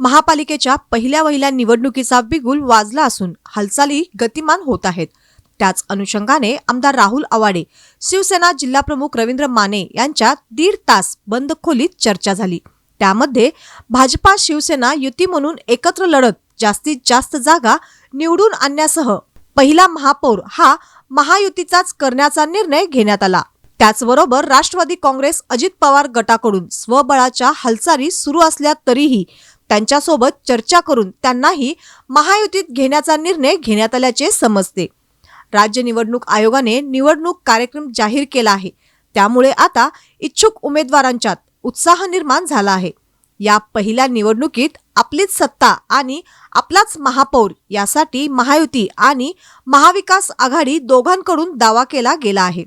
महापालिकेच्या पहिल्या वहिल्या निवडणुकीचा बिगुल वाजला असून हालचाली गतिमान होत आहेत. त्याच अनुषंगाने आमदार राहुल आवाडे शिवसेना जिल्हाप्रमुख रवींद्र माने यांच्या दीड तास बंद खोलीत चर्चा झाली. त्यामध्ये भाजपा शिवसेना युती म्हणून एकत्र लढत जास्तीत जास्त जागा निवडून आणण्यासह पहिला महापौर हा महायुतीचाच करण्याचा निर्णय घेण्यात आला. त्याचबरोबर राष्ट्रवादी काँग्रेस अजित पवार गटाकडून स्वबळाच्या हालचाली सुरू असल्या तरीही त्यांच्यासोबत चर्चा करून त्यांनाही महायुतीत घेण्याचा निर्णय घेण्यात आल्याचे समजते. राज्य निवडणूक आयोगाने निवडणूक कार्यक्रम जाहीर केला आहे. त्यामुळे आता इच्छुक उमेदवारांच्यात उत्साह निर्माण झाला आहे. या पहिल्या निवडणुकीत आपलीच सत्ता आणि आपलाच महापौर यासाठी महायुती आणि महाविकास आघाडी दोघांकडून दावा केला गेला आहे.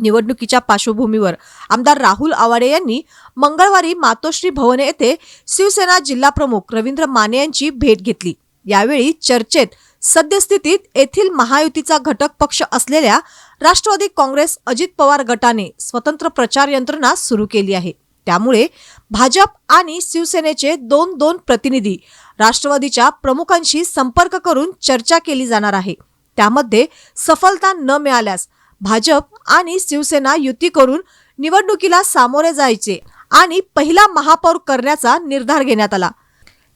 निवडणुकीच्या पार्श्वभूमीवर. आमदार राहुल आवाडे यांनी मंगळवारी मातोश्री भवन येथे शिवसेना जिल्हाप्रमुख रवींद्र माने यांची भेट घेतली. यावेळी चर्चेत सद्यस्थितीत येथील महायुतीचा घटक पक्ष असलेल्या राष्ट्रवादी काँग्रेस अजित पवार गटाने स्वतंत्र प्रचार यंत्रणा सुरू केली आहे. त्यामुळे भाजप आणि शिवसेनेचे दोन दोन प्रतिनिधी राष्ट्रवादीच्या प्रमुखांशी संपर्क करून चर्चा केली जाणार आहे. त्यामध्ये सफलता न मिळाल्यास भाजप आणि शिवसेना युती करून निवडणुकीला सामोरे जायचे आणि पहिला महापौर करण्याचा निर्धार घेण्यात आला.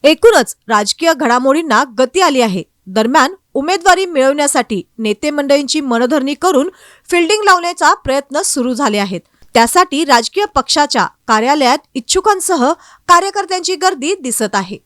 एकूणच राजकीय घडामोडींना गती आली आहे. दरम्यान उमेदवारी मिळवण्यासाठी नेते मंडळींची मनधरणी करून फिल्डिंग लावण्याचा प्रयत्न सुरू झाले आहेत. त्यासाठी राजकीय पक्षाच्या कार्यालयात इच्छुकांसह कार्यकर्त्यांची गर्दी दिसत आहे.